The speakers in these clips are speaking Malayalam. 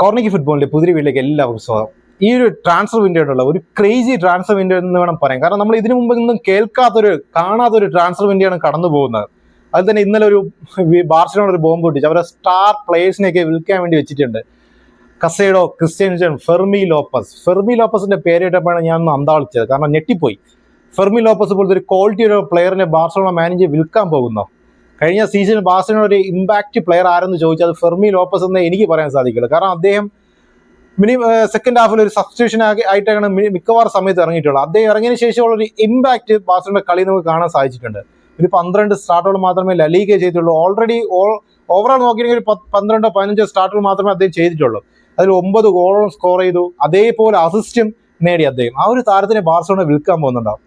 കോർണിക്ക് ഫുട്ബോളിന്റെ പുതിയ വീട്ടിലേക്ക് എല്ലാവർക്കും സ്വാഗതം. ഈ ഒരു ട്രാൻസ്ഫർ വിൻഡോയിലുള്ള ഒരു ക്രേസി ട്രാൻസ്ഫർ വിൻഡോ എന്ന് വേണം പറയാം കാരണം നമ്മൾ ഇതിനു മുമ്പ് ഒന്നും കേൾക്കാത്തൊരു കാണാത്തൊരു ട്രാൻസ്ഫർ വിൻഡോ ആണ് കടന്നു പോകുന്നത്. അതിൽ തന്നെ ഇന്നലെ ഒരു ബാർസലോണ ഒരു ബോംബ് പൊട്ടിച്ച് അവരുടെ സ്റ്റാർ പ്ലേയേഴ്സിനെയൊക്കെ വിൽക്കാൻ വേണ്ടി വെച്ചിട്ടുണ്ട്. Casado Christensen Fermin Lopez. Fermin ലോപ്പസിന്റെ പേര് കേട്ടപ്പോഴാണ് ഞാൻ ഒന്ന് അന്താളിച്ചത്. കാരണം ഞെട്ടിപ്പോയി. ഫെർമി ലോപ്പസ് പോലത്തെ ഒരു ക്വാളിറ്റി ഒരു പ്ലെയറിനെ ബാർസലോണ മാനേജ് വിൽക്കാൻ പോകുന്നു? കഴിഞ്ഞ സീസണിൽ ബാർസലോണ ഒരു ഇമ്പാക്റ്റ് പ്ലെയർ ആരെന്ന് ചോദിച്ചാൽ ഫെർമി ലോപ്പസ് എന്ന് എനിക്ക് പറയാൻ സാധിക്കില്ല കാരണം അദ്ദേഹം മിനി സെക്കൻഡ് ഹാഫിൽ ഒരു സബ്സ്റ്റിറ്റ്യൂഷൻ ആയിട്ടാണ് മിക്കവാറും സമയത്ത് ഇറങ്ങിയിട്ടുള്ളത്. അദ്ദേഹം ഇറങ്ങിയതിന് ശേഷമുള്ള ഒരു ഇമ്പാക്റ്റ് ബാർസലോണ കളി നമുക്ക് കാണാൻ സാധിച്ചിട്ടുണ്ട്. ഒരു പന്ത്രണ്ട് സ്റ്റാർട്ടുകൾ മാത്രമേ ലലീഗ ചെയ്തിട്ടുള്ളൂ. ഓൾറെഡി ഓൾ ഓവറോൾ നോക്കിയിട്ടുണ്ടെങ്കിൽ ഒരു പന്ത്രണ്ടോ പതിനഞ്ചോ സ്റ്റാർട്ടുകൾ മാത്രമേ അദ്ദേഹം ചെയ്തിട്ടുള്ളൂ. അതിൽ ഒമ്പത് ഗോളും സ്കോർ ചെയ്തു. അതേപോലെ അസിസ്റ്റും നേടി അദ്ദേഹം. ആ ഒരു താരത്തിനെ ബാർസലോണ വിൽക്കാൻ പോകുന്നുണ്ടാവും.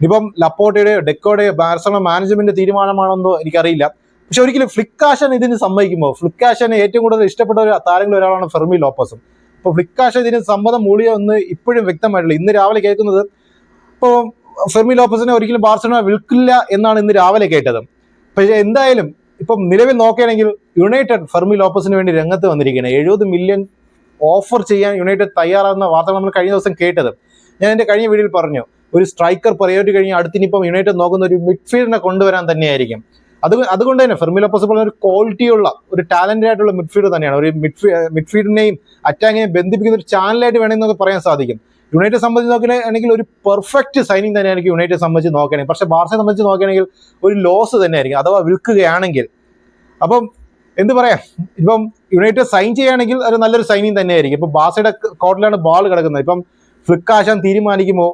ഇപ്പം ലപ്പോട്ടയുടെയോ ഡെക്കോയുടെയോ ബാർസലോണ മാനേജ്മെന്റ് തീരുമാനമാണെന്നോ എനിക്കറിയില്ല. പക്ഷെ ഒരിക്കലും ഫ്ലിക്കാഷൻ ഇതിന് സമ്മതിക്കുമ്പോൾ ഫ്ലിക്കാഷനെ ഏറ്റവും കൂടുതൽ ഇഷ്ടപ്പെട്ട ഒരു താരങ്ങളിൽ ഒരാളാണ് ഫെർമി ലോപ്പസും അപ്പോൾ ഫ്ലിക്കാഷൻ ഇതിന് സമ്മതം മൂളിയോ എന്ന് ഇപ്പോഴും വ്യക്തമായിട്ടില്ല. ഇന്ന് രാവിലെ കേൾക്കുന്നത് ഇപ്പോൾ ഫെർമി ലോപ്പസിനെ ഒരിക്കലും ബാർസലോണ വിൽക്കില്ല എന്നാണ് ഇന്ന് രാവിലെ കേട്ടത്. പക്ഷെ എന്തായാലും ഇപ്പം നിലവിൽ നോക്കുകയാണെങ്കിൽ യുണൈറ്റഡ് ഫെർമി ലോപ്പസിന് വേണ്ടി രംഗത്ത് വന്നിരിക്കുകയാണ്. എഴുപത് മില്യൺ ഓഫർ ചെയ്യാൻ യുണൈറ്റഡ് തയ്യാറാകുന്ന വാർത്തകൾ നമ്മൾ കഴിഞ്ഞ ദിവസം കേട്ടത്. ഞാൻ എന്റെ കഴിഞ്ഞ വീഡിയോയിൽ പറഞ്ഞു ഒരു സ്ട്രൈക്കർ പറയോട്ട് കഴിഞ്ഞ് അടുത്തിനിപ്പം യുണൈറ്റഡ് നോക്കുന്ന ഒരു മിഡ്ഫീൽഡിനെ കൊണ്ടുവരാൻ തന്നെയായിരിക്കും. അത് അതുകൊണ്ട് തന്നെ ഫെർമി ലോപ്പസ് പറഞ്ഞ ഒരു ക്വാളിറ്റിയുള്ള ഒരു ടാലന്റഡ് ആയിട്ടുള്ള മിഡ്ഫീൽഡ് തന്നെയാണ്. ഒരു മിഡ്ഫീ മിഡ്ഫീൽഡിനെയും അറ്റാങ്ങിനെയും ബന്ധിപ്പിക്കുന്ന ഒരു ചാനലായിട്ട് വേണമെങ്കിൽ നമുക്ക് പറയാൻ സാധിക്കും. യുണൈറ്റഡ് സംബന്ധിച്ച് നോക്കുകയാണെങ്കിൽ ഒരു പെർഫെക്റ്റ് സൈനിങ് തന്നെയായിരിക്കും യുണൈറ്റഡ് സംബന്ധിച്ച് നോക്കുകയാണെങ്കിൽ. പക്ഷേ ബാർസയെ സംബന്ധിച്ച് നോക്കുകയാണെങ്കിൽ ഒരു ലോസ് തന്നെയായിരിക്കും അഥവാ വിൽക്കുകയാണെങ്കിൽ. അപ്പം എന്ത് പറയാം? ഇപ്പം യുണൈറ്റഡ് സൈൻ ചെയ്യുകയാണെങ്കിൽ ഒരു നല്ലൊരു സൈനിങ് തന്നെയായിരിക്കും. ഇപ്പം ബാസയുടെ കോർട്ടിലാണ് ബോൾ കിടക്കുന്നത്. ഇപ്പം ഫ്ലിക്കാശാൻ തീരുമാനിക്കുമോ?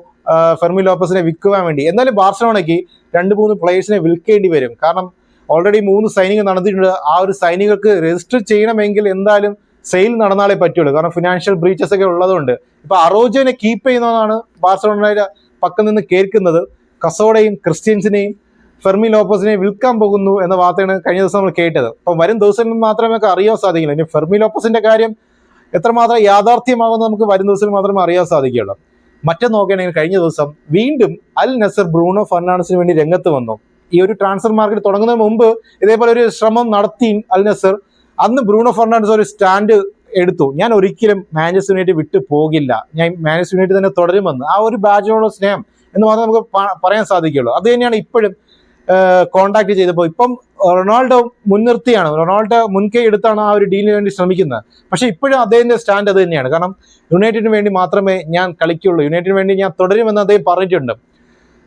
ഫെർമി ലോപ്പസിനെ വിൽക്കുവാൻ വേണ്ടി. എന്നാലും ബാർസലോണയ്ക്ക് രണ്ട് മൂന്ന് പ്ലേയേഴ്സിനെ വിൽക്കേണ്ടി വരും. കാരണം ഓൾറെഡി മൂന്ന് സൈനിങ് നടന്നിട്ടുണ്ട് ആ ഒരു സൈനികർക്ക് രജിസ്റ്റർ ചെയ്യണമെങ്കിൽ എന്തായാലും സെയിൽ നടന്നാലേ പറ്റുള്ളൂ. കാരണം ഫിനാൻഷ്യൽ ബ്രീച്ചസ് ഒക്കെ ഉള്ളതുകൊണ്ട്. ഇപ്പൊ അറോജോനെ കീപ്പ് ചെയ്യുന്നതാണ് ബാർസലോണയുടെ പക്കം നിന്ന് കേൾക്കുന്നത്. കസോഡയും ക്രിസ്ത്യൻസിനെയും ഫെർമി ലോപ്പസിനെ വിൽക്കാൻ പോകുന്നു എന്ന വാർത്തയാണ് കഴിഞ്ഞ ദിവസം നമ്മൾ കേട്ടത്. അപ്പം വരും ദിവസങ്ങളിൽ മാത്രമേ അറിയാൻ സാധിക്കില്ല ഇനി ഫെർമി ലോപ്പസിന്റെ കാര്യം എത്രമാത്രം യാഥാർത്ഥ്യമാകുമെന്ന് നമുക്ക് വരും ദിവസം മാത്രമേ അറിയാൻ സാധിക്കുകയുള്ളൂ. മറ്റേ നോക്കുകയാണെങ്കിൽ കഴിഞ്ഞ ദിവസം വീണ്ടും അൽ നസർ ബ്രൂണോ ഫെർണാണ്ടസിന് വേണ്ടി രംഗത്ത് വന്നു. ഈ ഒരു ട്രാൻസ്ഫർ മാർക്കറ്റ് തുടങ്ങുന്നതിന് മുമ്പ് ഇതേപോലെ ഒരു ശ്രമം നടത്തി അൽ നസർ. അന്ന് ബ്രൂണോ ഫെർണാണ്ടസ് ഒരു സ്റ്റാൻഡ് എടുത്തു. ഞാൻ ഒരിക്കലും മാഞ്ചസ്റ്റർ യുണൈറ്റഡ് വിട്ടു പോകില്ല. ഞാൻ മാഞ്ചസ്റ്റർ യുണൈറ്റഡ് തന്നെ തുടരുമെന്ന്. ആ ഒരു ബാച്ചിനോടുള്ള സ്നേഹം എന്ന് മാത്രമേ നമുക്ക് പറയാൻ സാധിക്കുകയുള്ളൂ. അത് തന്നെയാണ് ഇപ്പോഴും കോണ്ടാക്ട് ചെയ്തപ്പോൾ ഇപ്പം റൊണാൾഡോ മുൻനിർത്തിയാണ്. റൊണാൾഡോ മുൻകൈ എടുത്താണ് ആ ഒരു ഡീലിന് വേണ്ടി ശ്രമിക്കുന്നത്. പക്ഷെ ഇപ്പോഴും അദ്ദേഹത്തിന്റെ സ്റ്റാൻഡ് അത് തന്നെയാണ്. കാരണം യുണൈറ്റഡിന് വേണ്ടി മാത്രമേ ഞാൻ കളിക്കുള്ളൂ. യുണൈറ്റഡിന് വേണ്ടി ഞാൻ തുടരുമെന്ന് അദ്ദേഹം പറഞ്ഞിട്ടുണ്ട്.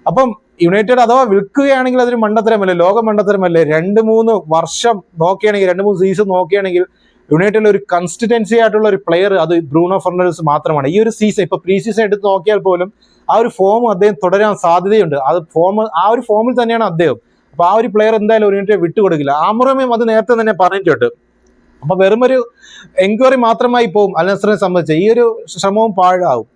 അപ്പം യുണൈറ്റഡ് അഥവാ വിൽക്കുകയാണെങ്കിൽ അതൊരു മണ്ടത്തരമല്ലേ? ലോക മണ്ടത്തരമല്ലേ രണ്ട് മൂന്ന് വർഷം നോക്കുകയാണെങ്കിൽ രണ്ട് മൂന്ന് സീസൺ നോക്കുകയാണെങ്കിൽ യുണൈറ്റഡിൽ ഒരു കൺസിസ്റ്റൻസി ആയിട്ടുള്ള ഒരു പ്ലെയർ അത് ബ്രൂണോ ഫെർണാണ്ടസ് മാത്രമാണ്. ഈ ഒരു സീസൺ ഇപ്പൊ പ്രീ സീസൺ എടുത്ത് നോക്കിയാൽ പോലും ആ ഒരു ഫോം അദ്ദേഹം തുടരാൻ സാധ്യതയുണ്ട്. അത് ഫോം ആ ഒരു ഫോമിൽ തന്നെയാണ് അദ്ദേഹം. അപ്പൊ ആ ഒരു പ്ലെയർ എന്തായാലും യുണൈറ്റഡ് വിട്ടുകൊടുക്കില്ല. ആമുറമേം അത് നേരത്തെ തന്നെ പറഞ്ഞിട്ടുണ്ട്. അപ്പൊ വെറുമൊരു എൻക്വയറി മാത്രമായി പോകും അൽനസറിനെ സംബന്ധിച്ച്. ഈ ഒരു ശ്രമവും പാഴാവും.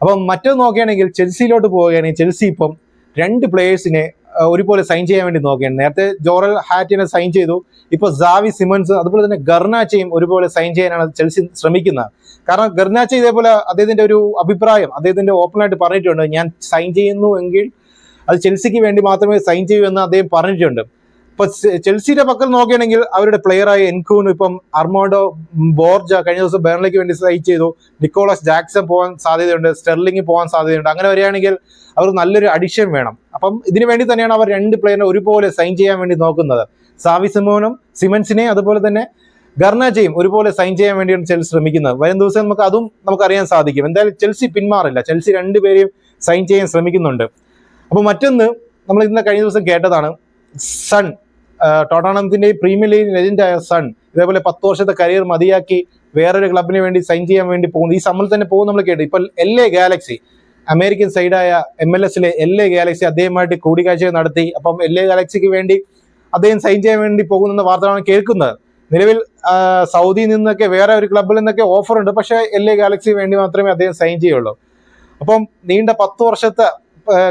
അപ്പം മറ്റൊന്ന് നോക്കുകയാണെങ്കിൽ ചെൽസിയിലോട്ട് പോവുകയാണെങ്കിൽ ചെൽസി ഇപ്പം രണ്ട് പ്ലേയേഴ്സിനെ ഒരുപോലെ സൈൻ ചെയ്യാൻ വേണ്ടി നോക്കുകയാണ് നേരത്തെ ജോറൽ ഹാറ്റിനെ സൈൻ ചെയ്തു. ഇപ്പൊ സാവി സിമൻസ് അതുപോലെ തന്നെ ഗർണാച്ചയും ഒരുപോലെ സൈൻ ചെയ്യാനാണ് ചെൽസി ശ്രമിക്കുന്നത്. കാരണം ഗർണാച്ച ഇതേപോലെ അദ്ദേഹത്തിന്റെ ഒരു അഭിപ്രായം അദ്ദേഹത്തിന്റെ ഓപ്പൺ ആയിട്ട് പറഞ്ഞിട്ടുണ്ട്. ഞാൻ സൈൻ ചെയ്യുന്നു എങ്കിൽ അത് ചെൽസിക്ക് വേണ്ടി മാത്രമേ സൈൻ ചെയ്യൂ എന്ന് അദ്ദേഹം പറഞ്ഞിട്ടുണ്ട്. ഇപ്പൊ ചെൽസിയുടെ പക്കൽ നോക്കുകയാണെങ്കിൽ അവരുടെ പ്ലെയറായ എൻകൂൺ ഇപ്പം അർമോണ്ടോ ബോർജ കഴിഞ്ഞ ദിവസം ബേർലിക്ക് വേണ്ടി സൈറ്റ് ചെയ്തു. നിക്കോളസ് ജാക്സൺ പോകാൻ സാധ്യതയുണ്ട്. സ്റ്റെർലിംഗ് പോകാൻ സാധ്യതയുണ്ട്. അങ്ങനെ വരികയാണെങ്കിൽ അവർ നല്ലൊരു അഡിഷൻ വേണം. അപ്പം ഇതിനു വേണ്ടി തന്നെയാണ് അവർ രണ്ട് പ്ലെയറിനെ ഒരുപോലെ സൈൻ ചെയ്യാൻ വേണ്ടി നോക്കുന്നത്. സാവി സിമോനും സിമൻസിനെ അതുപോലെ തന്നെ ഗർണാജയും ഒരുപോലെ സൈൻ ചെയ്യാൻ വേണ്ടിയാണ് ചെൽസി ശ്രമിക്കുന്നത്. വരും ദിവസം നമുക്ക് അതും നമുക്ക് അറിയാൻ സാധിക്കും. എന്തായാലും ചെൽസി പിന്മാറില്ല. ചെൽസി രണ്ടുപേരെയും സൈൻ ചെയ്യാൻ ശ്രമിക്കുന്നുണ്ട്. അപ്പോൾ മറ്റൊന്ന് നമ്മൾ ഇന്ന് കഴിഞ്ഞ ദിവസം കേട്ടതാണ് സൺ. ടോട്ടാണത്തിന്റെ പ്രീമിയർ ലീഗ് ലെജൻഡായ സൺ ഇതേപോലെ പത്ത് വർഷത്തെ കരിയർ മതിയാക്കി വേറൊരു ക്ലബിന് വേണ്ടി സൈൻ ചെയ്യാൻ വേണ്ടി പോകുന്നു. ഈ സമ്മറിൽ തന്നെ പോകും നമ്മൾ കേട്ടു. ഇപ്പൊ എൽ എ ഗാലക്സി അമേരിക്കൻ സൈഡായ എം എൽ എസിലെ എൽ എ ഗാലക്സി അദ്ദേഹമായിട്ട് കൂടിക്കാഴ്ച നടത്തി. അപ്പം എൽ എ ഗാലക്സിക്ക് വേണ്ടി അദ്ദേഹം സൈൻ ചെയ്യാൻ വേണ്ടി പോകുന്നെന്ന വാർത്തകളാണ് കേൾക്കുന്നത്. നിലവിൽ സൗദിയിൽ നിന്നൊക്കെ വേറെ ഒരു ക്ലബിൽ നിന്നൊക്കെ ഓഫർ ഉണ്ട്. പക്ഷേ എൽ എ ഗാലക്സിക്ക് വേണ്ടി മാത്രമേ അദ്ദേഹം സൈൻ ചെയ്യുള്ളൂ. അപ്പം നീണ്ട പത്ത് വർഷത്തെ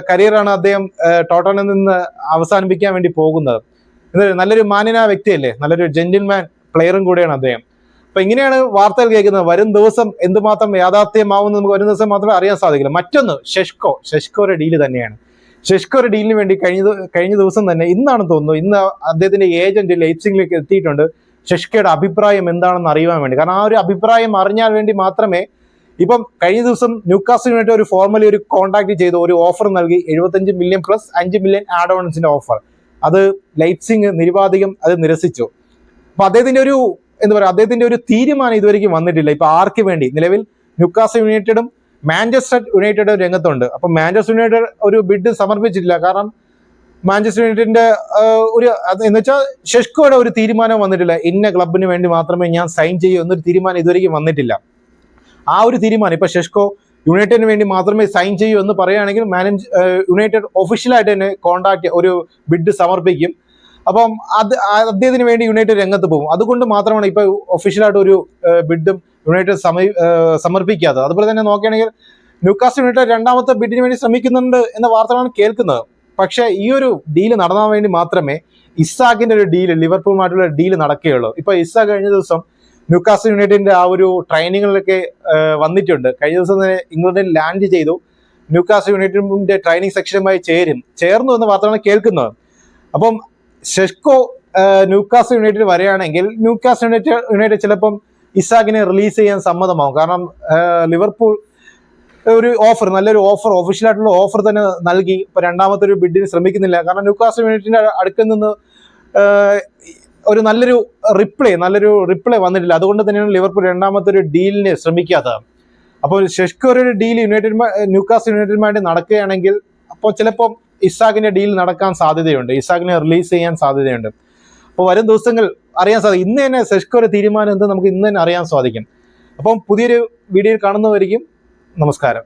കരിയറാണ് അദ്ദേഹം ടോട്ടനിൽ നിന്ന് അവസാനിപ്പിക്കാൻ വേണ്ടി പോകുന്നത്. നല്ലൊരു മാന്യനായ വ്യക്തിയല്ലേ? നല്ലൊരു ജെന്റിൽമാൻ പ്ലെയറും കൂടിയാണ് അദ്ദേഹം. അപ്പൊ ഇങ്ങനെയാണ് വാർത്തകൾ കേൾക്കുന്നത്. വരും ദിവസം എന്തുമാത്രം യാഥാർത്ഥ്യമാവുമെന്ന് നമുക്ക് വരും ദിവസം മാത്രമേ അറിയാൻ സാധിക്കില്ല. മറ്റൊന്ന് ഷെഷ്കോ. ഷെഷ്കോയുടെ ഡീൽ തന്നെയാണ്. ഷെഷ്കോയുടെ ഡീലിന് വേണ്ടി കഴിഞ്ഞ കഴിഞ്ഞ ദിവസം തന്നെ ഇന്നാണ് തോന്നുന്നു ഇന്ന് അദ്ദേഹത്തിന്റെ ഏജന്റ് ലൈപ്സിംഗിലേക്ക് എത്തിയിട്ടുണ്ട്. ഷെഷ്കയുടെ അഭിപ്രായം എന്താണെന്ന് അറിയാൻ വേണ്ടി. കാരണം ആ ഒരു അഭിപ്രായം അറിഞ്ഞാൽ വേണ്ടി മാത്രമേ ഇപ്പം കഴിഞ്ഞ ദിവസം ന്യൂക്കാസിന് വേണ്ടി ഒരു ഫോർമലി ഒരു കോൺടാക്ട് ചെയ്ത് ഒരു ഓഫർ നൽകി എഴുപത്തഞ്ച് മില്യൺ പ്ലസ് അഞ്ച് മില്യൺ ആഡ് ഓൺസിന്റെ ഓഫർ അത് ലൈറ്റ്സിങ് നിരുപാധികം അത് നിരസിച്ചു. അപ്പൊ അദ്ദേഹത്തിന്റെ ഒരു എന്താ പറയുക അദ്ദേഹത്തിന്റെ ഒരു തീരുമാനം ഇതുവരെയ്ക്കും വന്നിട്ടില്ല. ഇപ്പൊ ആർക്ക് വേണ്ടി? നിലവിൽ ന്യൂക്കാസ് യുണൈറ്റഡും മാഞ്ചസ്റ്റർ യുണൈറ്റഡും രംഗത്തുണ്ട്. അപ്പൊ മാഞ്ചസ്റ്റർ യുണൈറ്റഡ് ഒരു ബിഡ് സമർപ്പിച്ചിട്ടില്ല. കാരണം മാഞ്ചസ്റ്റർ യുണൈറ്റഡിന്റെ ഒരു എന്ന് വെച്ചാൽ ഷെഷ്കോയുടെ ഒരു തീരുമാനം വന്നിട്ടില്ല. ഇന്ന ക്ലബിന് വേണ്ടി മാത്രമേ ഞാൻ സൈൻ ചെയ്യൂ എന്നൊരു തീരുമാനം ഇതുവരെയ്ക്കും വന്നിട്ടില്ല. ആ ഒരു തീരുമാനം ഇപ്പൊ ഷെഷ്കോ യുണൈറ്റഡിന് വേണ്ടി മാത്രമേ സൈൻ ചെയ്യൂ എന്ന് പറയുകയാണെങ്കിൽ മാനേജ് യുണൈറ്റഡ് ഒഫീഷ്യലായിട്ട് തന്നെ കോൺടാക്ട് ഒരു ബിഡ് സമർപ്പിക്കും. അപ്പം അത് അദ്ദേഹത്തിന് വേണ്ടി യുണൈറ്റഡ് രംഗത്ത് പോകും. അതുകൊണ്ട് മാത്രമാണ് ഇപ്പൊ ഒഫീഷ്യലായിട്ട് ഒരു ബിഡും യുണൈറ്റഡ് സമീ സമർപ്പിക്കാത്തത്. അതുപോലെ തന്നെ നോക്കുകയാണെങ്കിൽ ന്യൂക്കാസ് യുണൈറ്റഡ് രണ്ടാമത്തെ ബിഡിന് വേണ്ടി ശ്രമിക്കുന്നുണ്ട് എന്ന വാർത്തകളാണ് കേൾക്കുന്നത്. പക്ഷേ ഈ ഒരു ഡീൽ നടന്നാൻ വേണ്ടി മാത്രമേ ഇസാഖിന്റെ ഒരു ഡീൽ ലിവർപൂളുമായിട്ടുള്ള ഡീൽ നടക്കുകയുള്ളൂ. ഇപ്പൊ ഇസാഖ് കഴിഞ്ഞ ദിവസം ന്യൂക്കാസ് യുണൈറ്റഡിന്റെ ആ ഒരു ട്രെയിനിങ്ങിലൊക്കെ വന്നിട്ടുണ്ട്. കഴിഞ്ഞ ദിവസം തന്നെ ഇംഗ്ലണ്ടിൽ ലാൻഡ് ചെയ്തു. ന്യൂക്കാസ് യുണൈറ്റഡിന്റെ ട്രെയിനിങ് സെക്ഷനുമായി ചേരും. ചേർന്നു എന്ന വാർത്തകളാണ് കേൾക്കുന്നത്. അപ്പം ഷെഷ്കോ ന്യൂക്കാസ് യുണൈറ്റഡ് വരികയാണെങ്കിൽ ന്യൂക്കാസ് യുണൈറ്റഡ് യുണൈറ്റഡ് ചിലപ്പം ഇസാഖിനെ റിലീസ് ചെയ്യാൻ സമ്മതമാകും കാരണം ലിവർപൂൾ ഒരു ഓഫർ നല്ലൊരു ഓഫർ ഒഫീഷ്യലായിട്ടുള്ള ഓഫർ തന്നെ നൽകി. ഇപ്പൊ രണ്ടാമത്തെ ഒരു ബിഡിന് ശ്രമിക്കുന്നില്ല. കാരണം ന്യൂക്കാസ് യുണൈറ്റഡിന്റെ അടുക്കൽ നിന്ന് ഒരു നല്ലൊരു റിപ്ലൈ നല്ലൊരു റിപ്ലൈ വന്നിട്ടില്ല. അതുകൊണ്ട് തന്നെയാണ് ലിവർപൂൾ രണ്ടാമത്തെ ഒരു ഡീലിന് ശ്രമിക്കാത്തത്. അപ്പോൾ ഷെഷ്കോ ഒരു ഡീൽ യുണൈറ്റഡ് ന്യൂക്കാസ് യുണൈറ്റഡുമായിട്ട് നടക്കുകയാണെങ്കിൽ അപ്പോൾ ചിലപ്പോൾ ഇസാഖിന്റെ ഡീൽ നടക്കാൻ സാധ്യതയുണ്ട്. ഇസാഖിനെ റിലീസ് ചെയ്യാൻ സാധ്യതയുണ്ട്. അപ്പോൾ വരും ദിവസങ്ങൾ അറിയാൻ സാധിക്കും. ഇന്ന് തന്നെ സെഷ്കോ തീരുമാനം എന്ത് നമുക്ക് ഇന്ന് തന്നെ അറിയാൻ സാധിക്കും. അപ്പം പുതിയൊരു വീഡിയോയിൽ കാണുന്നവരിക്കും നമസ്കാരം.